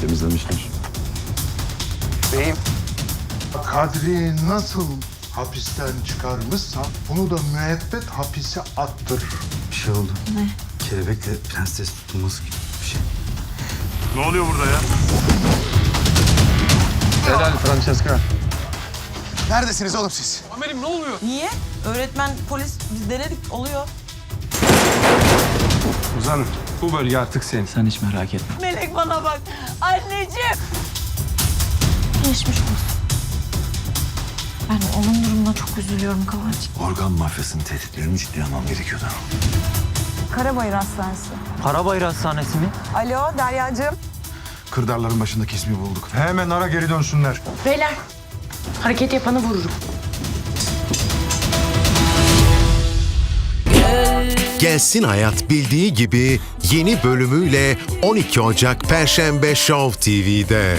Temizlemişler. Beyim. Kadri'yi nasıl hapisten çıkarmışsa bunu da müebbet hapise attır. Bir şey oldu. Ne? Kelebekle prenses tutulması gibi bir şey. Ne oluyor burada ya? Helal Francesca. Neredesiniz oğlum siz? Niye? Öğretmen, polis biz denedik oluyor. Ozan bu bölge artık senin. Sen hiç merak etme. Melek bana bak. Anneciğim. Geçmiş olsun. Ben onun durumuna çok üzülüyorum Kıvanç. Organ mafyasının tehditlerini ciddiye almam gerekiyordu. Karabayır Hastanesi. Karabayır Hastanesi mi? Alo Derya'cığım. Kırdarların başındaki ismi bulduk. Hemen ara geri dönsünler. Beyler, hareket yapanı vururum. Gelsin Hayat bildiği gibi yeni bölümüyle 12 Ocak Perşembe Show TV'de.